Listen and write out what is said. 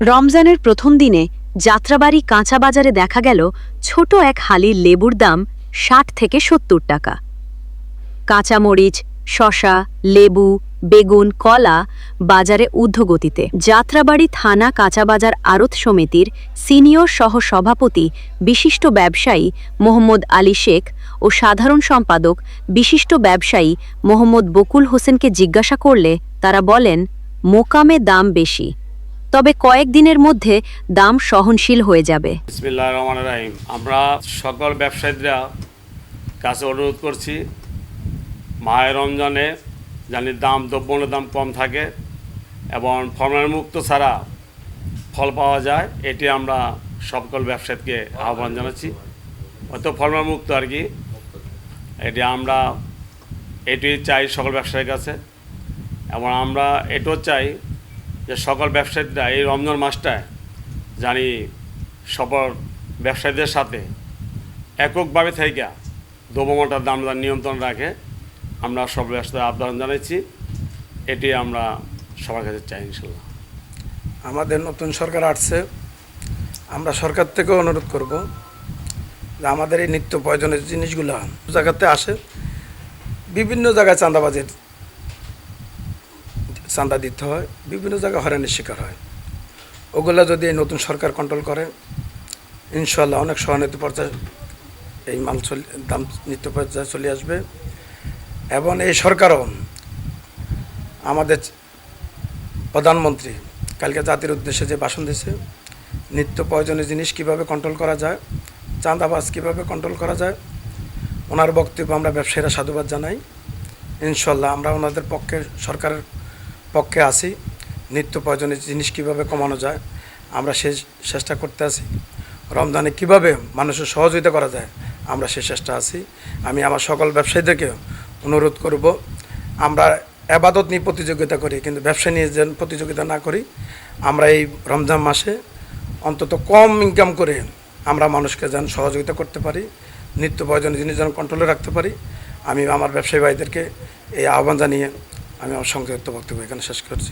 রমজানের প্রথম দিনে যাত্রাবাড়ি কাঁচা বাজারে দেখা গেল ছোট এক হালির লেবুর দাম ষাট থেকে সত্তর টাকা। কাঁচামরিচ শশা লেবু, বেগুন, কলা বাজারে ঊর্ধ্বগতিতে। যাত্রাবাড়ি থানা কাঁচাবাজার আড়ত সমিতির সিনিয়র সহ সভাপতি বিশিষ্ট ব্যবসায়ী মোহাম্মদ আলী শেখ ও সাধারণ সম্পাদক, বিশিষ্ট ব্যবসায়ী মোহাম্মদ বকুল হোসেনকে জিজ্ঞাসা করলে তারা বলেন, মোকামে দাম বেশি। তবে কয়েকদিনের মধ্যে দাম সহনশীল হয়ে যাবে। আমরা সকল ব্যবসায়ীরা কাছে অনুরোধ করছি মায়ের রমজানে জানি দাম, দ্রব্যমূল্যের দাম কম থাকে এবং ফর্মাল মুক্ত ছাড়া ফল পাওয়া যায়, এটি আমরা সকল ব্যবসায়ীকে আহ্বান জানাচ্ছি। হয়তো ফর্মাল মুক্ত আর কি, এটি আমরা, এটি চাই সকল ব্যবসায়ীর কাছে এবং আমরা এটাও চাই যে সকল ব্যবসায়ীরা এই রমজান মাসটায় জানি সকল ব্যবসায়ীদের সাথে এককভাবে থেকে দ্রব্যমূল্যের দাম নিয়ন্ত্রণ রাখে। আমরা সব ব্যবসায় আহ্বান জানাচ্ছি এটি আমরা সবার কাছে চাই ইনশাল্লাহ। আমাদের নতুন সরকার আসছে। আমরা সরকার থেকেও অনুরোধ করব যে আমাদের এই নিত্য প্রয়োজনীয় জিনিসগুলো জায়গাতে আসে। বিভিন্ন জায়গায় চাঁদাবাজের চাঁদা দিতে হয়, বিভিন্ন জায়গায় হয়রানির শিকার হয়। ওগুলো যদি এই নতুন সরকার কন্ট্রোল করে ইনশাল্লাহ অনেক সহানুভূতি পর্যায়ে এই মাল দাম নিত্য পর্যায়ে চলে আসবে। এবং এই সরকারও আমাদের প্রধানমন্ত্রী কালকে জাতির উদ্দেশ্যে যে ভাষণ দিয়েছে, নিত্য প্রয়োজনীয় জিনিস কীভাবে কন্ট্রোল করা যায়, চাঁদাবাজ কীভাবে কন্ট্রোল করা যায়, ওনার বক্তব্য আমরা ব্যবসায়ীরা সাধুবাদ জানাই। ইনশাল্লাহ আমরা ওনাদের পক্ষে সরকারের পক্ষে আছি। নিত্য প্রয়োজনীয় জিনিস কীভাবে কমানো যায়, আমরা সে চেষ্টা করতে আছি। রমজানে কীভাবে মানুষের সহযোগিতা করা যায়, আমরা সে চেষ্টা আছি। আমি আমার সকল ব্যবসায়ীদেরকে অনুরোধ করব, আমরা আবাদত নিয়ে প্রতিযোগিতা করি, কিন্তু ব্যবসা নিয়ে যেন প্রতিযোগিতা না করি, আমরা এই রমজান মাসে অন্তত কম ইনকাম করে আমরা মানুষকে যেন সহযোগিতা করতে পারি, নিত্য প্রয়োজনীয় জিনিস যেন কন্ট্রোলে রাখতে পারি। আমি আমার ব্যবসায়ী ভাইদেরকে এই আহ্বান জানিয়ে আমি আমার সংক্ষিপ্ত বক্তব্য এখানে শেষ করছি।